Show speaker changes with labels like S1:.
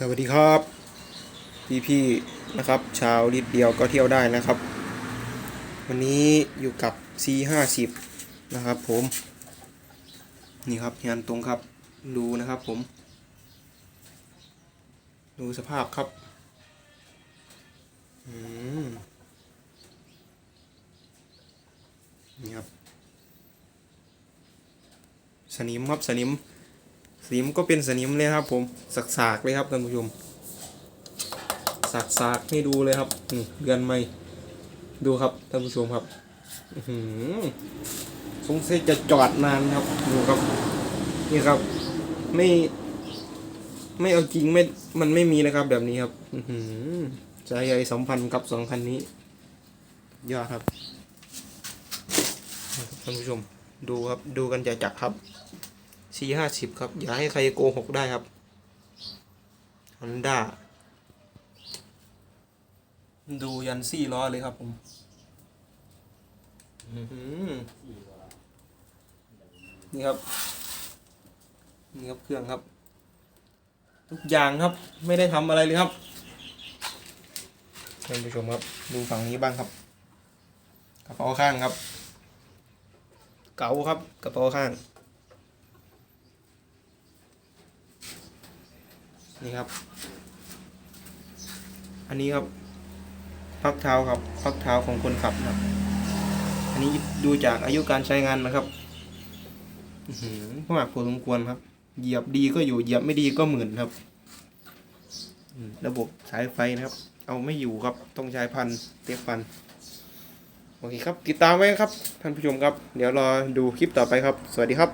S1: สวัสดีครับ พี่พี่นะครับ ชาวลิดเดียวก็เที่ยวได้นะครับ วันนี้อยู่กับ C 5 0นะครับ ผม นี่ครับงานตรงครับดูนะครับผม ดูสภาพครับอืมนี่ครับ สนิมครับสนิม สนิมก็เป็นสนิมเลยครับ ผมสักสากเลยครับท่านผู้ชมสักสากให้ดูเลยครับนี่เดือนไม่ดูครับท่านผู้ชมครับหือสงสัยจะจอดนานครับดูครับนี่ครับ ไม่ ไม่เอาจริงไม่มันไม่มีนะครับ แบบนี้ครับหือใจใหญ่สัมพันธ์กับสองคันนี้ ยอดครับท่านผู้ชม ดูครับดูกันจะจักครับ สี่ห้าสิบครับ อย่าให้ใครโกหกได้ครับฮอนด้าดูยันสี่ล้อเลยครับผมนี่ครับ นี่ครับเครื่องครับ ทุกอย่างครับ ไม่ได้ทำอะไรเลยครับท่านผู้ชมครับ ดูฝั่งนี้บ้างครับกระเป๋าข้างครับ เก๋าครับกระเป๋าข้าง นี่ครับ อันนี้ครับพักเท้าครับพักเท้าของคนขับนะครับอันนี้ดูจากอายุการใช้งานนะครับอือหือมากพอสมควรครับ เหยียบดีก็อยู่เหยียบไม่ดีก็หมื่นครับอืมระบบสายไฟนะครับ เอาไม่อยู่ครับต้องใช้พันเตียฟันโอเคครับ ติดตามไว้ครับท่านผู้ชมครับ เดี๋ยวรอดูคลิปต่อไปครับ สวัสดีครับ